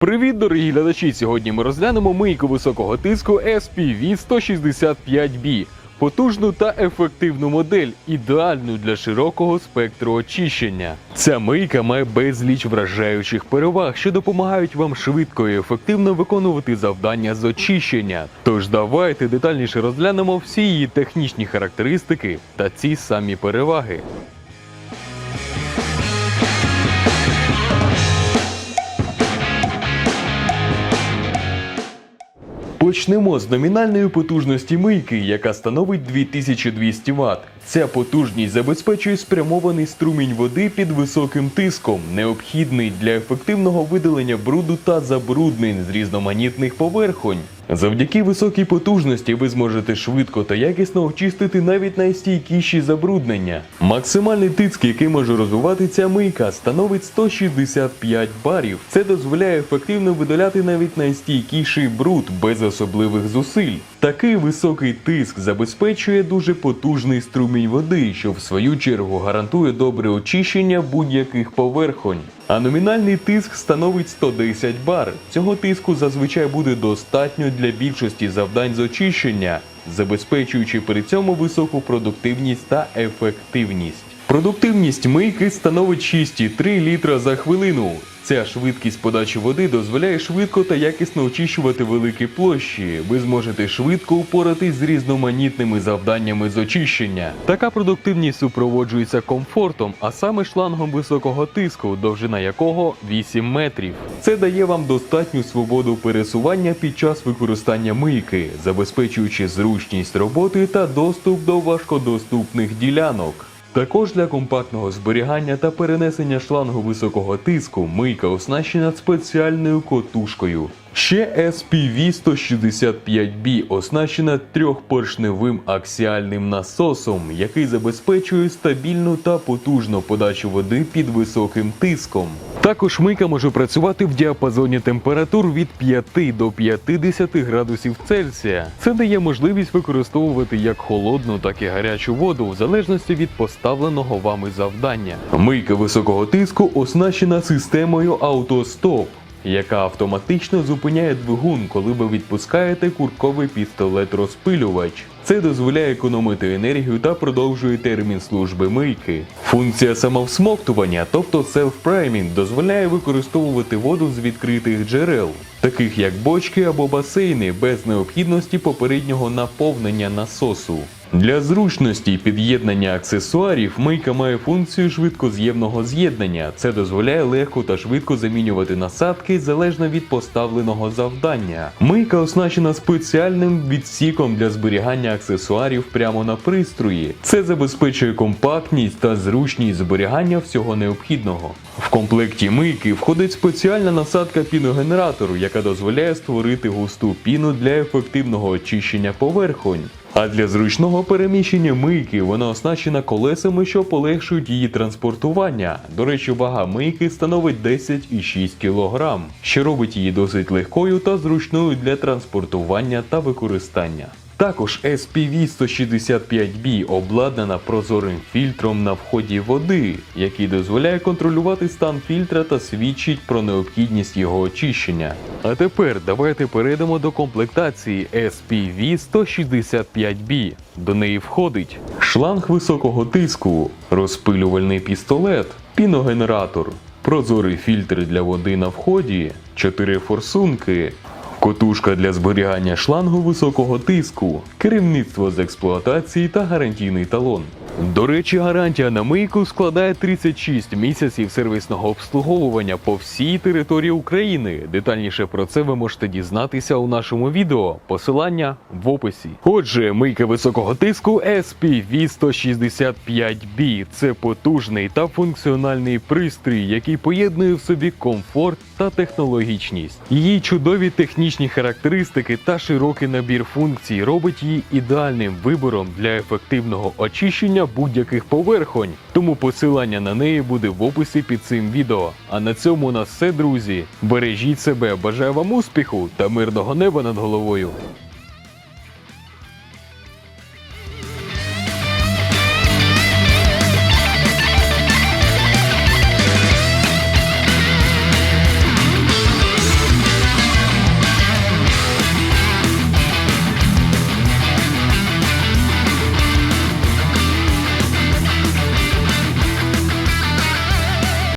Привіт, дорогі глядачі! Сьогодні ми розглянемо мийку високого тиску SPV 165B. Потужну та ефективну модель, ідеальну для широкого спектру очищення. Ця мийка має безліч вражаючих переваг, що допомагають вам швидко і ефективно виконувати завдання з очищення. Тож давайте детальніше розглянемо всі її технічні характеристики та ці самі переваги. Почнемо з номінальної потужності мийки, яка становить 2200 Вт. Ця потужність забезпечує спрямований струмінь води під високим тиском, необхідний для ефективного видалення бруду та забруднень з різноманітних поверхонь. Завдяки високій потужності ви зможете швидко та якісно очистити навіть найстійкіші забруднення. Максимальний тиск, який може розвивати ця мийка, становить 165 барів. Це дозволяє ефективно видаляти навіть найстійкіший бруд без особливих зусиль. Такий високий тиск забезпечує дуже потужний струмінь води, що в свою чергу гарантує добре очищення будь-яких поверхонь. А номінальний тиск становить 110 бар. Цього тиску зазвичай буде достатньо для більшості завдань з очищення, забезпечуючи при цьому високу продуктивність та ефективність. Продуктивність мийки становить 6,3 літра за хвилину. Ця швидкість подачі води дозволяє швидко та якісно очищувати великі площі. Ви зможете швидко упоратись з різноманітними завданнями з очищення. Така продуктивність супроводжується комфортом, а саме шлангом високого тиску, довжина якого 8 метрів. Це дає вам достатню свободу пересування під час використання мийки, забезпечуючи зручність роботи та доступ до важкодоступних ділянок. Також для компактного зберігання та перенесення шлангу високого тиску мийка оснащена спеціальною котушкою. Ще SPV 165B оснащена трьохпоршневим аксіальним насосом, який забезпечує стабільну та потужну подачу води під високим тиском. Також мийка може працювати в діапазоні температур від 5 до 50 градусів Цельсія. Це дає можливість використовувати як холодну, так і гарячу воду в залежності від поставленого вами завдання. Мийка високого тиску оснащена системою автостоп яка автоматично зупиняє двигун, коли ви відпускаєте курковий пістолет-розпилювач. Це дозволяє економити енергію та продовжує термін служби мийки. Функція самовсмоктування, тобто self-priming, дозволяє використовувати воду з відкритих джерел, таких як бочки або басейни, без необхідності попереднього наповнення насосу. Для зручності під'єднання аксесуарів мийка має функцію швидкоз'ємного з'єднання. Це дозволяє легко та швидко замінювати насадки залежно від поставленого завдання. Мийка оснащена спеціальним відсіком для зберігання аксесуарів прямо на пристрої. Це забезпечує компактність та зручність зберігання всього необхідного. В комплекті мийки входить спеціальна насадка піногенератору, яка дозволяє створити густу піну для ефективного очищення поверхонь. А для зручного переміщення мийки вона оснащена колесами, що полегшують її транспортування. До речі, вага мийки становить 10,6 кг, що робить її досить легкою та зручною для транспортування та використання. Також SPV 165B обладнана прозорим фільтром на вході води, який дозволяє контролювати стан фільтра та свідчить про необхідність його очищення. А тепер давайте перейдемо до комплектації SPV 165B. До неї входить шланг високого тиску, розпилювальний пістолет, піногенератор, прозорий фільтр для води на вході, 4 форсунки, Котушка для зберігання шлангу високого тиску, керівництво з експлуатації та гарантійний талон. До речі, гарантія на мийку складає 36 місяців сервісного обслуговування по всій території України. Детальніше про це ви можете дізнатися у нашому відео. Посилання в описі. Отже, мийка високого тиску SPV 165B це потужний та функціональний пристрій, який поєднує в собі комфорт та технологічність. Її чудові технічні характеристики та широкий набір функцій робить її ідеальним вибором для ефективного очищення будь-яких поверхонь. Тому посилання на неї буде в описі під цим відео. А на цьому у нас все, друзі. Бережіть себе, бажаю вам успіху та мирного неба над головою.